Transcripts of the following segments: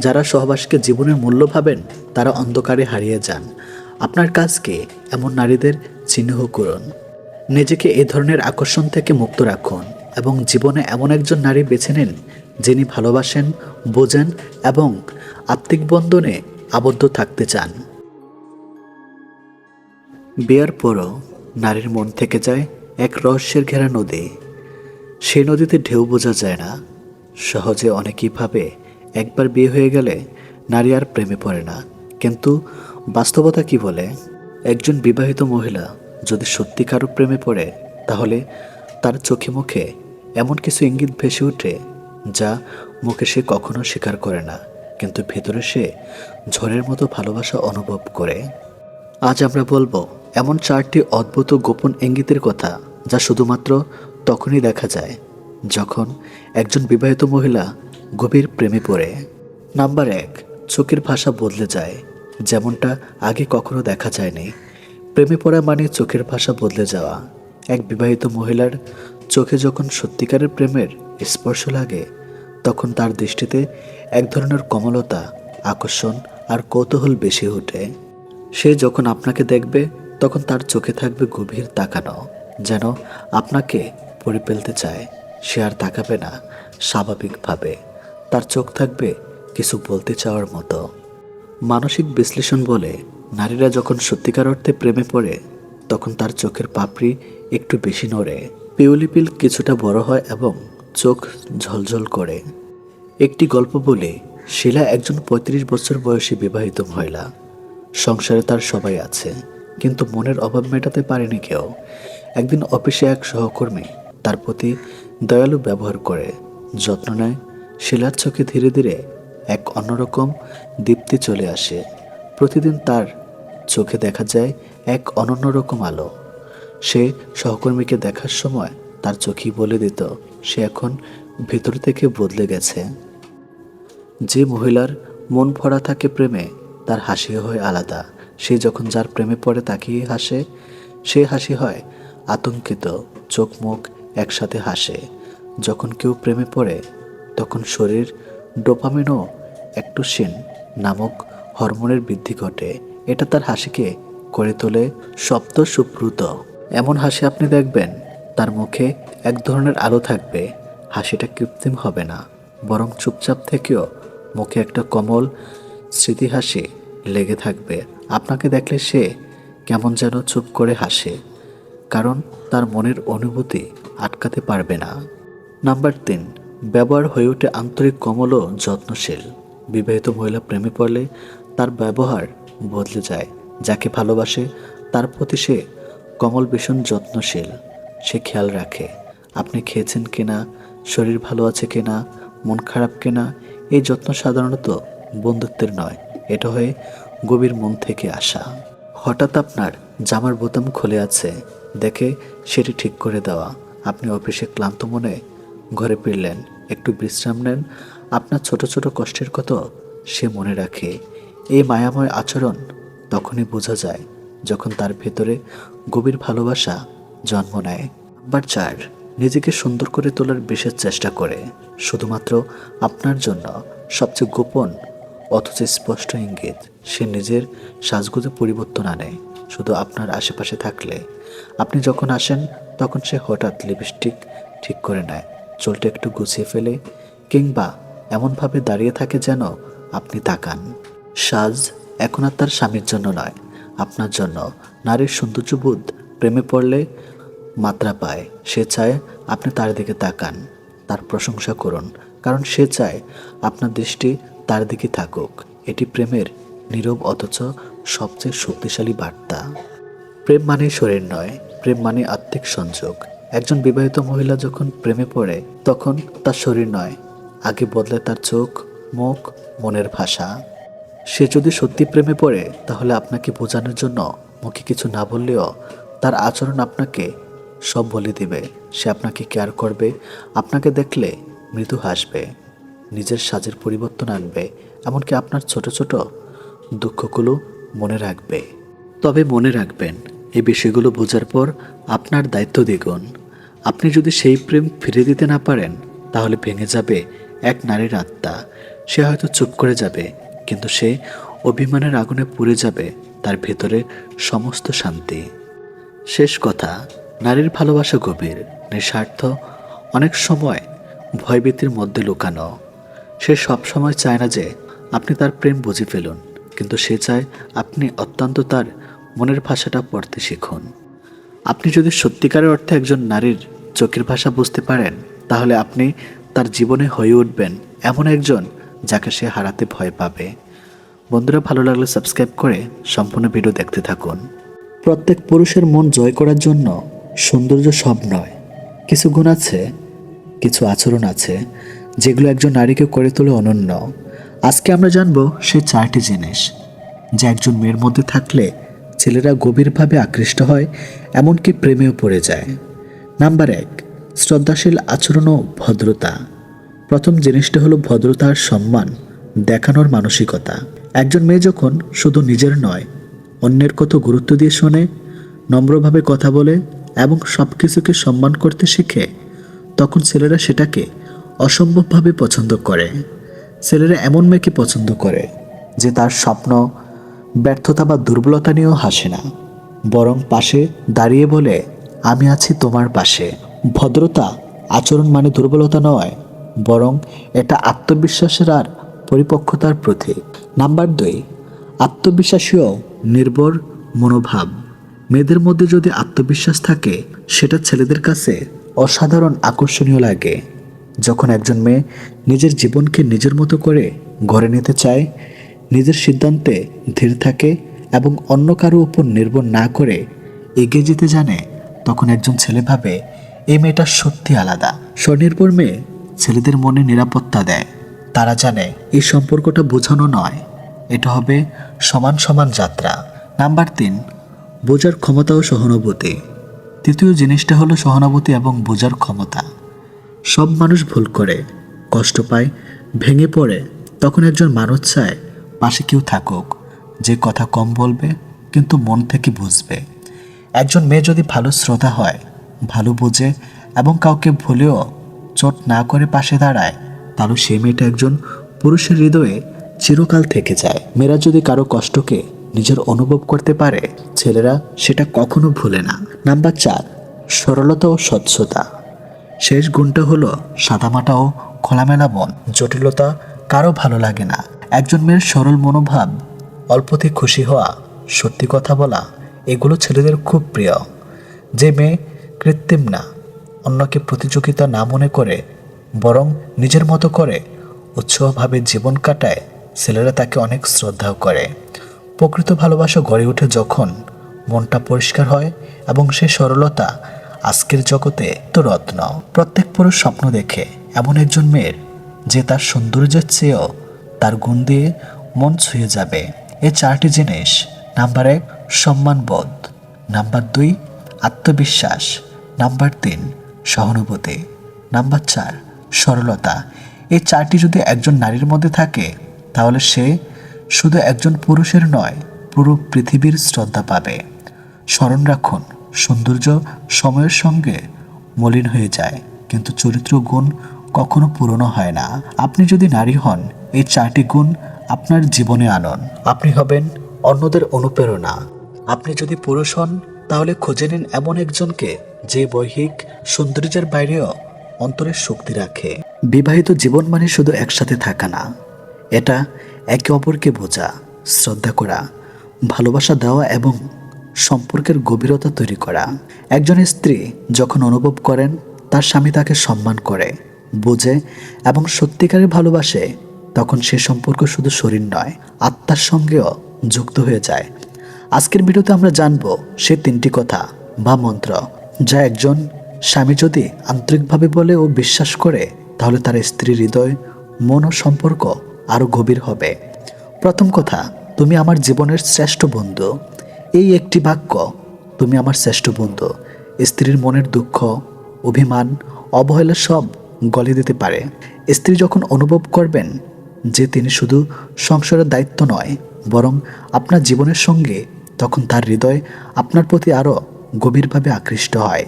যারা সহবাসকে জীবনের মূল্য ভাবেন, তারা অন্ধকারে হারিয়ে যান। আপনার কাজকে এমন নারীদের চিহ্ন করুন। নিজেকে এ ধরনের আকর্ষণ থেকে মুক্ত রাখুন এবং জীবনে এমন একজন নারী বেছে নিন, যিনি ভালোবাসেন, বোঝেন এবং আত্মিক বন্ধনে আবদ্ধ থাকতে চান। বিয়ার পরও নারীর মন থেকে যায় এক রহস্যের ঘেরা নদী। সেই নদীতে ঢেউ বোঝা যায় না। সহজে অনেকেই ভাবে একবার বিয়ে হয়ে গেলে নারী আর প্রেমে পড়ে না। কিন্তু বাস্তবতা কি বলে? একজন বিবাহিত মহিলা যদি সত্যিকারও প্রেমে পড়ে, তাহলে তার চোখে মুখে এমন কিছু ইঙ্গিত ভেসে ওঠে যা মুখে সে কখনো স্বীকার করে না, কিন্তু ভেতরে সে ঝড়ের মতো ভালোবাসা অনুভব করে। আজ আমরা বলব, এমন চারটি অদ্ভুত গোপন ইঙ্গিতের কথা যা শুধুমাত্র তখনই দেখা যায় যখন একজন বিবাহিত মহিলা গভীর প্রেমে পড়ে। নাম্বার এক, চোখের ভাষা বদলে যায়, যেমনটা আগে কখনো দেখা যায়নি। প্রেমে পড়া মানে চোখের ভাষা বদলে যাওয়া। এক বিবাহিত মহিলার চোখে যখন সত্যিকারের প্রেমের স্পর্শ লাগে, তখন তার দৃষ্টিতে এক ধরনের কমলতা, আকর্ষণ আর কৌতূহল বেশি ওঠে। সে যখন আপনাকে দেখবে, তখন তার চোখে থাকবে গভীর তাকানো, যেন আপনাকে পড়ে ফেলতে চায়। সে আর তাকাবে না, স্বাভাবিকভাবে। তার চোখ থাকবে কিছু বলতে চাওয়ার মতো। মানসিক বিশ্লেষণ বলে, নারীরা যখন সত্যিকার অর্থে প্রেমে পড়ে, তখন তার চোখের পাপড়ি একটু বেশি নড়ে। পিউলিপিল কিছুটা বড় হয় এবং চোখ ঝলঝল করে। একটি গল্প বলে, শিলা একজন পঁয়ত্রিশ বছর বয়সী বিবাহিত মহিলা। সংসারে তার সবাই আছে, কিন্তু মনের অভাব মেটাতে পারেনি কেউ। একদিন অফিসে এক সহকর্মী তার প্রতি দয়ালু ব্যবহার করে, যত্ন নেয় শিলার চোখে ধীরে ধীরে এক অন্যরকম দীপ্তি চলে আসে। প্রতিদিন তার চোখে দেখা যায় এক অনন্য রকম আলো। সে সহকর্মীকে দেখার সময় তার চোখই বলে দিত, সে এখন ভেতর থেকে বদলে গেছে। যে মহিলার মন ভরা থাকে প্রেমে, তার হাসি হয় আলাদা। সে যখন যার প্রেমে পড়ে তাকিয়ে হাসে। সে হাসি হয় আতঙ্কিত চোখ মুখ একসাথে হাসে। যখন কেউ প্রেমে পড়ে তখন শরীর ডোপামিনও অ্যাক্টোসিন নামক হরমোনের বৃদ্ধি ঘটে। এটা তার হাসিকে করে তোলে শব্দ সুপ্রুত এমন হাসি আপনি দেখবেন, তার মুখে এক ধরনের আলো থাকবে, হাসিটা কৃত্রিম হবে না, বরং চুপচাপ থেকেও মুখে একটা কমল স্মৃতি হাসি লেগে থাকবে। আপনাকে দেখলে সে কেমন যেন চুপ করে হাসে, কারণ তার মনের অনুভূতি আটকাতে পারবে না। নাম্বার তিন ব্যবহার হয়ে ওঠে আন্তরিক কমল ও যত্নশীল। বিবাহিত মহিলা প্রেমে পড়লে তার ব্যবহার বদলে যায়। যাকে ভালোবাসে, তার প্রতি সে কমল, ভীষণ যত্নশীল। সে খেয়াল রাখে, আপনি খেয়েছেন কিনা, শরীর ভালো আছে কিনা, মন খারাপ কিনা, এই যত্ন সাধারণত বন্ধুত্বের নয়। এটা হয়ে গভীর মন থেকে আসা। হঠাৎ আপনার জামার বোতাম খুলে আছে। দেখে সেটি ঠিক করে দেওয়া। আপনি অফিসে ক্লান্ত মনে ঘরে ফিরলেন। একটু বিশ্রাম নেন। আপনার ছোট ছোট কষ্টের কথা সে মনে রাখে। এই মায়াময় আচরণ তখনই বোঝা যায় যখন তার ভেতরে গভীর ভালোবাসা জন্ম নেয়। নাম্বার চার, নিজেকে সুন্দর করে তোলার বিশেষ চেষ্টা করে। শুধুমাত্র আপনার জন্য সবচেয়ে গোপন অথচ স্পষ্ট ইঙ্গিত, সে নিজের সাজগোজে পরিবর্তন আনে। শুধু আপনার আশেপাশে থাকলে। আপনি যখন আসেন, তখন সে হঠাৎ লিপস্টিক ঠিক করে নেয়। চুলটা একটু গুছিয়ে ফেলে কিংবা এমনভাবে দাঁড়িয়ে থাকে যেন আপনি তাকান। সাজ এখন আর তার স্বামীর জন্য নয়, আপনার জন্য। নারীর সৌন্দর্যবোধ প্রেমে পড়লে মাত্রা পায়। সে চায় আপনি তার দিকে তাকান, তার প্রশংসা করুন, কারণ সে চায় আপনার দৃষ্টি তার দিকে থাকুক। এটি প্রেমের নীরব অথচ সবচেয়ে শক্তিশালী বার্তা। প্রেম মানে শরীর নয়, প্রেম মানে আত্মিক সংযোগ। একজন বিবাহিত মহিলা যখন প্রেমে পড়ে, তখন তার শরীর নয়। আগে বদলে তার চোখ, মুখ, মনের ভাষা। সে যদি সত্যি প্রেমে পড়ে, তাহলে আপনাকে বোঝানোর জন্য মুখে কিছু না বললেও তার আচরণ আপনাকে সব বলে দিবে। সে আপনাকে কেয়ার করবে, আপনাকে দেখলে মৃদু হাসবে, নিজের সাজের পরিবর্তন আনবে, এমনকি আপনার ছোট ছোট দুঃখগুলো মনে রাখবে। তবে মনে রাখবেন, এই বিষয়গুলো বোঝার পর আপনার দায়িত্ব দ্বিগুণ। আপনি যদি সেই প্রেম ফিরে দিতে না পারেন, তাহলে ভেঙে যাবে এক নারীর আত্মা। সে হয়তো চুপ করে যাবে, কিন্তু সে অভিমানের আগুনে পুড়ে যাবে, তার ভেতরে সমস্ত শান্তি। শেষ কথা, নারীর ভালোবাসা গভীর, নিঃস্বার্থ, অনেক সময় ভয়ভীতির মধ্যে লুকানো। সে সব সময় চায় না যে আপনি তার প্রেম বুঝে ফেলুন, কিন্তু সে চায় আপনি অত্যন্ত তার মনের ভাষাটা পড়তে শিখুন। আপনি যদি সত্যিকারের অর্থে একজন নারীর চোখের ভাষা বুঝতে পারেন, তাহলে আপনি তার জীবনে হয়ে উঠবেন এমন একজন যাকে সে হারাতে ভয় পাবে। বন্ধুরা, ভালো লাগলে সাবস্ক্রাইব করে সম্পূর্ণ ভিডিও দেখতে থাকুন। প্রত্যেক পুরুষের মন জয় করার জন্য সৌন্দর্য সব নয়। কিছু গুণ আছে, কিছু আচরণ আছে, যেগুলো একজন নারীকে করে তোলে অনন্য। আজকে আমরা জানব সেই চারটি জিনিস, যা একজন মেয়ের মধ্যে থাকলে ছেলেরা গভীরভাবে আকৃষ্ট হয়, এমনকি প্রেমেও পড়ে যায়। নাম্বার এক, শ্রদ্ধাশীল আচরণ ও ভদ্রতা। প্রথম জিনিসটা হলো ভদ্রতা আর সম্মান, দেখানোর মানসিকতা। একজন মেয়ে যখন শুধু নিজের নয়, অন্যের কত গুরুত্ব দিয়ে শোনে, নম্রভাবে কথা বলে এবং সব কিছুকে সম্মান করতে শিখে, তখন ছেলেরা সেটাকে অসম্ভবভাবে পছন্দ করে। ছেলেরা এমন মেয়েকে পছন্দ করে যে তার স্বপ্ন ব্যর্থতা বা দুর্বলতা নিয়েও হাসে না। বরং পাশে দাঁড়িয়ে বলে, আমি আছি তোমার পাশে। ভদ্রতা আচরণ মানে দুর্বলতা নয়, বরং এটা আত্মবিশ্বাসের আর পরিপক্কতার প্রতীক। নাম্বার দুই আত্মবিশ্বাসী ও নির্ভর মনোভাব। মেয়েদের মধ্যে যদি আত্মবিশ্বাস থাকে, সেটা ছেলেদের কাছে অসাধারণ আকর্ষণীয় লাগে। যখন একজন মেয়ে নিজের জীবনকে নিজের মতো করে গড়ে নিতে চায় নিজের সিদ্ধান্তে ধীর থাকে এবং অন্য কারও উপর নির্ভর না করে এগিয়ে যেতে জানে, তখন একজন ছেলে ভাবে এই মেয়েটা সত্যি আলাদা। স্বনির্ভর মেয়ে ছেলেদের মনে নিরাপত্তা দেয়। তারা জানে, এই সম্পর্কটা বোঝানো নয়। এটা হবে সমান সমান যাত্রা। নাম্বার তিন, বোঝার ক্ষমতা ও সহানুভূতি। তৃতীয় জিনিসটা হলো সহানুভূতি এবং বোঝার ক্ষমতা। সব মানুষ ভুল করে, কষ্ট পায়, ভেঙে পড়ে, তখন একজন মানুষ চায় পাশে কেউ থাকুক, যে কথা কম বলবে কিন্তু মন থেকে বুঝবে। একজন মেয়ে যদি ভালো শ্রোতা হয়, ভালো বোঝে এবং কাউকে ভুলেও চোট না করে পাশে দাঁড়ায়, তাহলে সেই মেয়েটা একজন পুরুষের হৃদয়ে চিরকাল থেকে যায়। মেয়েরা যদি কারও কষ্টকে নিজের অনুভব করতে পারে, ছেলেরা সেটা কখনো ভুলে না। নাম্বার চার, সরলতা ও স্বচ্ছতা। শেষ গুণটা হলো সাদামাটা ও খোলামেলা মন। জটিলতা কারও ভালো লাগে না। একজন মেয়ের সরল মনোভাব অল্পতে খুশি হওয়া, সত্যি কথা বলা, এগুলো ছেলেদের খুব প্রিয়। যে মেয়ে কৃত্রিম না, অন্যকে প্রতিযোগিতা না মনে করে, বরং নিজের মতো করে উৎসাহভাবে জীবন কাটায়, ছেলেরা তাকে অনেক শ্রদ্ধাও করে। প্রকৃত ভালোবাসা গড়ে ওঠে যখন মনটা পরিষ্কার হয় এবং সে সরলতা আজকের জগতে তো রত্ন। প্রত্যেক পুরুষ স্বপ্ন দেখে এমন একজন মেয়ের, যে তার সৌন্দর্যের চেয়েও তার গুণ দিয়ে মন ছুঁয়ে যাবে। এই চারটি জিনিস। নাম্বার এক, সম্মানবোধ। নাম্বার দুই, আত্মবিশ্বাস। নাম্বার তিন, সহানুভূতি। নাম্বার চার, সরলতা। এই চারটি যদি একজন নারীর মধ্যে থাকে, তাহলে সে শুধু একজন পুরুষের নয়, পুরো পৃথিবীর শ্রদ্ধা পাবে। স্মরণ রাখুন, সৌন্দর্য সময়ের সঙ্গে মলিন হয়ে যায়, কিন্তু চরিত্র গুণ কখনো পুরনো হয় না। আপনি যদি নারী হন, এই চারটি গুণ আপনার জীবনে আনন। আপনি হবেন অন্যদের অনুপ্রেরণা। আপনি যদি পুরুষ হন, তাহলে খুঁজে নিন এমন একজনকে যে বৈহিক সৌন্দর্যের বাইরেও অন্তরের শক্তি রাখে। বিবাহিত জীবন মানে শুধু একসাথে থাকা না, এটা একে অপরকে বোঝা, শ্রদ্ধা করা, ভালোবাসা দেওয়া এবং সম্পর্কের গভীরতা তৈরি করা। একজন স্ত্রী যখন অনুভব করেন, তার স্বামী তাকে সম্মান করে। বোঝে এবং সত্যিকারের ভালোবাসে, তখন সে সম্পর্ক শুধু শরীর নয়, আত্মার সঙ্গেও যুক্ত হয়ে যায়। আজকের ভিডিওতে আমরা জানব সে তিনটি কথা বা মন্ত্র যা একজন স্বামী যদি আন্তরিকভাবে বলে ও বিশ্বাস করে, তাহলে তার স্ত্রীর হৃদয়, মন ও সম্পর্ক আরও গভীর হবে। প্রথম কথা, তুমি আমার জীবনের শ্রেষ্ঠ বন্ধু। এই একটি বাক্য, তুমি আমার শ্রেষ্ঠ বন্ধু। স্ত্রীর মনের দুঃখ, অভিমান, অবহেলা সব গলে দিতে পারে। স্ত্রী যখন অনুভব করবেন যে তিনি শুধু সংসারের দায়িত্ব নয়, বরং আপনার জীবনের সঙ্গে তখন তার হৃদয় আপনার প্রতি আরও গভীরভাবে আকৃষ্ট হয়।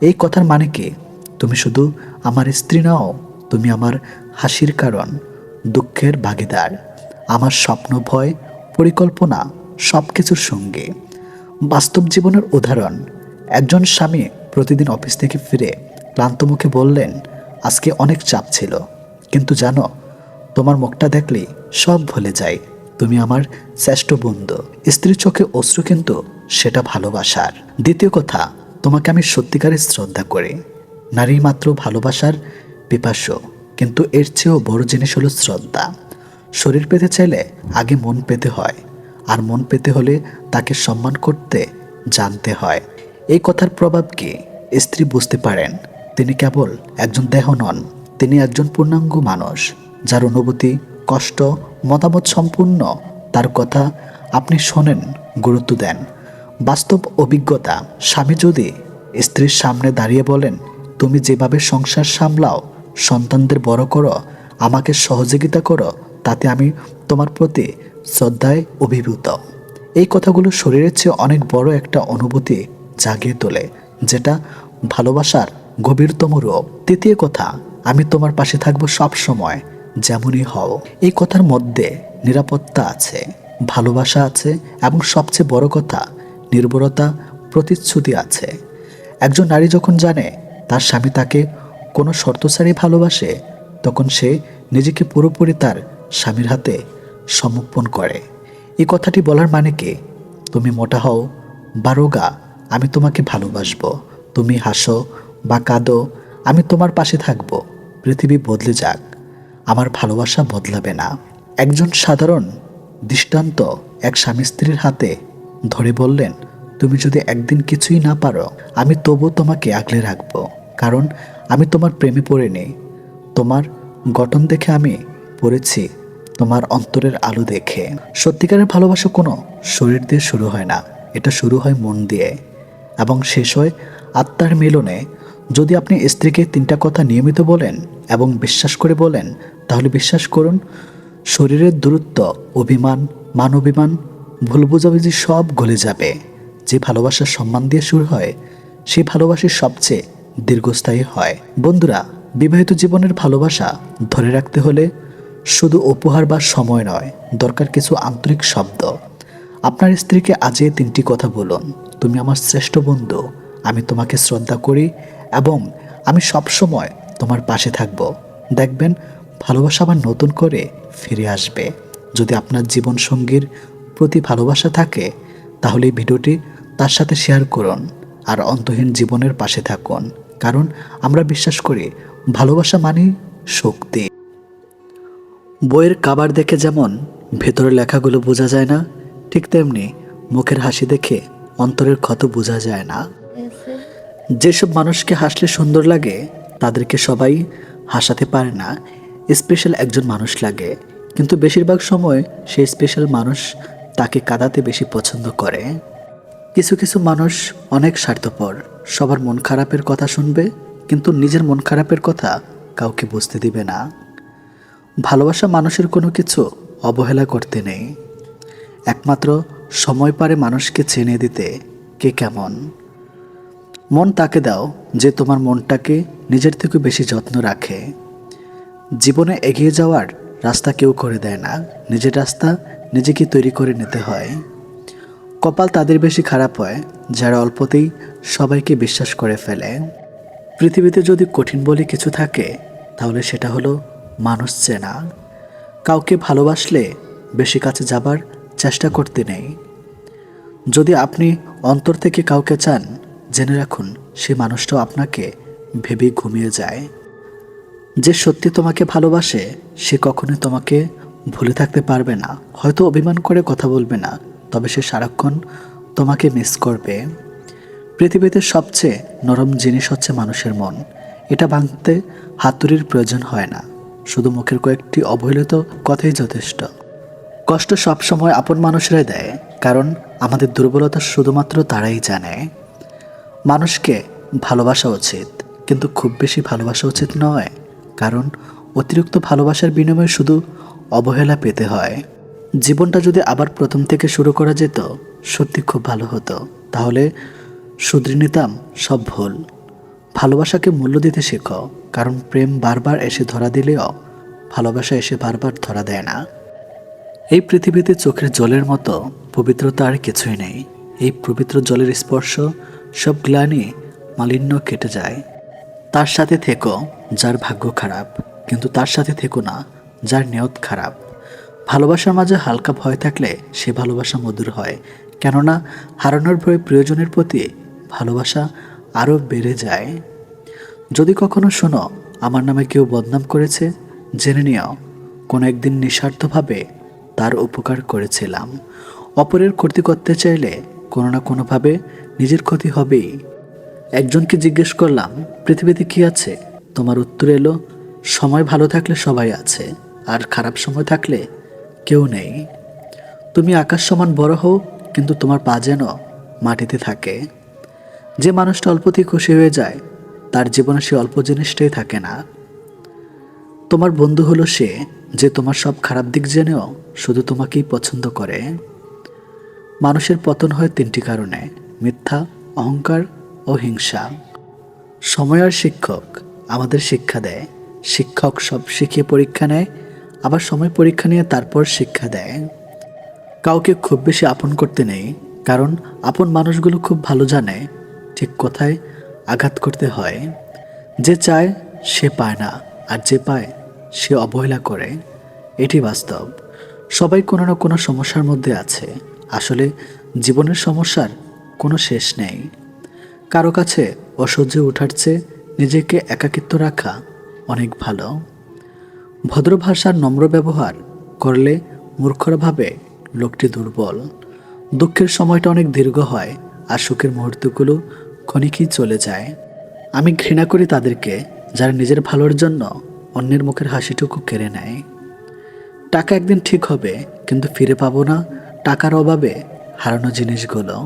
এই কথার মানে কি? তুমি শুধু আমার স্ত্রী নাও, তুমি আমার হাসির কারণ, দুঃখের ভাগিদার। আমার স্বপ্ন, ভয়, পরিকল্পনা সব কিছুর সঙ্গে। বাস্তব জীবনের উদাহরণ, একজন স্বামী প্রতিদিন অফিস থেকে ফিরে ক্লান্ত মুখে বললেন আজকে অনেক চাপ ছিল। কিন্তু জানো, তোমার মুখটা দেখলেই সব ভুলে যায়। তুমি আমার শ্রেষ্ঠ বন্ধু। স্ত্রীর চোখে অশ্রু কিন্তু সেটা ভালোবাসার। দ্বিতীয় কথা, তোমাকে আমি সত্যিকারের শ্রদ্ধা করি। নারী মাত্র ভালোবাসার পিপাস্য কিন্তু এর চেয়েও বড় জিনিস হলো শ্রদ্ধা। শরীর পেতে চাইলে আগে মন পেতে হয়, আর মন পেতে হলে তাকে সম্মান করতে জানতে হয়। এই কথার প্রভাব কি? স্ত্রী বুঝতে পারেন। তিনি কেবল একজন দেহ নন, তিনি একজন পূর্ণাঙ্গ মানুষ, যার অনুভূতি, কষ্ট, মতামত সম্পূর্ণ। তার কথা আপনি শোনেন, গুরুত্ব দেন। বাস্তব অভিজ্ঞতা, স্বামী যদি স্ত্রীর সামনে দাঁড়িয়ে বলেন, তুমি যেভাবে সংসার সামলাও, সন্তানদের বড় করো, আমাকে সহযোগিতা করো, তাতে আমি তোমার প্রতি শ্রদ্ধায় অভিভূত। এই কথাগুলো শরীরের চেয়ে অনেক বড় একটা অনুভূতি জাগিয়ে তোলে, যেটা ভালোবাসার গভীরতম রূপ। তৃতীয় কথা, আমি তোমার পাশে থাকব সব সময়, যেমনই হও। এই কথার মধ্যে নিরাপত্তা আছে, ভালোবাসা আছে এবং সবচেয়ে বড় কথা নির্ভরতা প্রতিশ্রুতি আছে। একজন নারী যখন জানে তার স্বামী তাকে কোনো শর্ত ছাড়াই ভালোবাসে, তখন সে নিজেকে পুরোপুরি তার স্বামীর হাতে সমর্পণ করে। এই কথাটি বলার মানে কি? তুমি মোটা হও, বা রোগা, আমি তোমাকে ভালোবাসবো। তুমি হাসো বা কাঁদো, আমি তোমার পাশে থাকব। পৃথিবী বদলে যাক, আমার ভালোবাসা বদলাবে না। একজন সাধারণ, দৃষ্টান্ত এক স্বামী স্ত্রীর হাতে ধরে বললেন, তুমি যদি একদিন কিছুই না পারো, আমি তবু তোমাকে আগলে রাখব। কারণ আমি তোমার প্রেমে পড়িনি। তোমার গঠন দেখে আমি পড়েছি, তোমার অন্তরের আলো দেখে। সত্যিকারের ভালোবাসা কোনো শরীর দিয়ে শুরু হয় না, এটা শুরু হয় মন দিয়ে। এবং শেষ হয় আত্মার মিলনে যদি আপনি স্ত্রীকে তিনটা কথা নিয়মিত বলেন এবং বিশ্বাস করে বলেন, তাহলে বিশ্বাস করুন, শরীরের দূরত্ব, অভিমান মান অভিমান ভুল বোঝাবুঝি সব গলে যাবে। যে ভালোবাসার সম্মান দিয়ে শুরু হয় সেই ভালোবাসা সবচেয়ে দীর্ঘস্থায়ী হয়। বন্ধুরা, বিবাহিত জীবনের ভালোবাসা ধরে রাখতে হলে শুধু উপহার বা সময় নয়, দরকার কিছু আন্তরিক শব্দ। আপনার স্ত্রীকে আজে তিনটি কথা বলুন। তুমি আমার শ্রেষ্ঠ বন্ধু, আমি তোমাকে শ্রদ্ধা করি এবং আমি সব সময় তোমার পাশে থাকব। দেখবেন, ভালোবাসা আবার নতুন করে ফিরে আসবে। যদি আপনার জীবন সঙ্গীর প্রতি ভালোবাসা থাকে, তাহলে এই ভিডিওটি তার সাথে শেয়ার করুন আর অন্তহীন জীবনের পাশে থাকুন। কারণ আমরা বিশ্বাস করি, ভালোবাসা মানেই শক্তি। বইয়ের কাবার দেখে যেমন ভেতরের লেখাগুলো বোঝা যায় না, ঠিক তেমনি মুখের হাসি দেখে অন্তরের ক্ষত বোঝা যায় না। যেসব মানুষকে হাসলে সুন্দর লাগে, তাদেরকে সবাই হাসাতে পারে না। স্পেশাল একজন মানুষ লাগে। কিন্তু বেশিরভাগ সময় সেই স্পেশাল মানুষ তাকে কাঁদাতে বেশি পছন্দ করে। কিছু কিছু মানুষ অনেক স্বার্থপর। সবার মন খারাপের কথা শুনবে, কিন্তু নিজের মন খারাপের কথা কাউকে বুঝতে দিবে না। ভালোবাসা মানুষের কোনো কিছু অবহেলা করতে নেই। একমাত্র সময় পারে মানুষকে চেনে দিতে কে কেমন। মন তাকে দাও যে তোমার মনটাকে নিজের থেকে বেশি যত্ন রাখে। জীবনে এগিয়ে যাওয়ার রাস্তা কেউ করে দেয় না। নিজের রাস্তা নিজেকে তৈরি করে নিতে হয়। কপাল তাদের বেশি খারাপ হয়, যারা অল্পতেই সবাইকে বিশ্বাস করে ফেলে। পৃথিবীতে যদি কঠিন বলে কিছু থাকে, তাহলে সেটা হলো মানুষ চেনা। কাউকে ভালোবাসলে বেশি কাছে যাবার চেষ্টা করতে নেই। যদি আপনি অন্তর থেকে কাউকে চান জেনে রাখুন, সে মানুষটাও আপনাকে ভেবে ঘুমিয়ে যায়। যে সত্যি তোমাকে ভালোবাসে, সে কখনো তোমাকে ভুলে থাকতে পারবে না। হয়তো অভিমান করে কথা বলবে না, তবে সে সারাক্ষণ তোমাকে মিস করবে। পৃথিবীতে সবচেয়ে নরম জিনিস হচ্ছে মানুষের মন। এটা ভাঙতে হাতুড়ির প্রয়োজন হয় না। শুধু মুখের কয়েকটি অবহেলিত কথাই যথেষ্ট। কষ্ট সবসময় আপন মানুষরাই দেয়, কারণ আমাদের দুর্বলতা শুধুমাত্র তারাই জানে। মানুষকে ভালোবাসা উচিত, কিন্তু খুব বেশি ভালোবাসা উচিত নয়, কারণ অতিরিক্ত ভালোবাসার বিনিময়ে শুধু অবহেলা পেতে হয়। জীবনটা যদি আবার প্রথম থেকে শুরু করা যেত, সত্যি খুব ভালো হতো। তাহলে শুধরে নিতাম সব ভুল। ভালোবাসাকে মূল্য দিতে শেখো, কারণ প্রেম বারবার এসে ধরা দিলেও ভালোবাসা এসে বারবার ধরা দেয় না। এই পৃথিবীতে চোখের জলের মতো পবিত্রতা আর কিছুই নেই। এই পবিত্র জলের স্পর্শ সব গ্লানি মালিন্য কেটে যায়। তার সাথে থেকো, যার ভাগ্য খারাপ, কিন্তু তার সাথে থেকো না, যার নিয়ত খারাপ। ভালোবাসার মাঝে হালকা ভয় থাকলে সে ভালোবাসা মধুর হয়, কেননা হারানোর ভয়ে প্রিয়জনের প্রতি ভালোবাসা আরও বেড়ে যায়। যদি কখনো শোনো, আমার নামে কেউ বদনাম করেছে, জেনে নিও, কোনো একদিন নিঃস্বার্থভাবে তার উপকার করেছিলাম। অপরের ক্ষতি করতে চাইলে কোনো না কোনোভাবে নিজের ক্ষতি হবেই। একজনকে জিজ্ঞেস করলাম, পৃথিবীতে কি আছে? তোমার উত্তর এলো, সময় ভালো থাকলে সবাই আছে, আর খারাপ সময় থাকলে কেউ নেই। তুমি আকাশ সমান বড় হও, কিন্তু তোমার পা যেন মাটিতে থাকে। যে মানুষটা অল্পতেই খুশি হয়ে যায়, তার জীবনে সে অল্প জিনিসটাই থাকে না। তোমার বন্ধু হলো সে, যে তোমার সব খারাপ দিক জেনেও শুধু তোমাকেই পছন্দ করে। মানুষের পতন হয় তিনটি কারণে, মিথ্যা, অহংকার ও হিংসা। সময় আর শিক্ষক আমাদের শিক্ষা দেয়। শিক্ষক সব শিখিয়ে পরীক্ষা নেয়, আবার সময় পরীক্ষা নিয়ে তারপর শিক্ষা দেয়। কাউকে খুব বেশি আপন করতে নেই, কারণ আপন মানুষগুলো খুব ভালো জানে ঠিক কোথায় আঘাত করতে হয়। যে চায়, সে পায় না, আর যে পায়, সে অবহেলা করে। এটি বাস্তব। সবাই কোনো না কোনো সমস্যার মধ্যে আছে। আসলে জীবনের সমস্যার কোনো শেষ নেই। কারও কাছে অসহ্য ওঠার চেয়ে নিজেকে একাকিত্ব রাখা অনেক ভালো। ভদ্র ভাষার নম্র ব্যবহার করলে মূর্খরা ভাবে লোকটি দুর্বল। দুঃখের সময়টা অনেক দীর্ঘ হয় আর সুখের মুহূর্তগুলো ক্ষণিকই চলে যায়। আমি ঘৃণা করি তাদেরকে যারা নিজের ভালোর জন্য অন্যের মুখের হাসিটুকু কেড়ে নেয়। টাকা একদিন ঠিক হবে, কিন্তু ফিরে পাবো না টাকার অভাবে হারানো জিনিসগুলো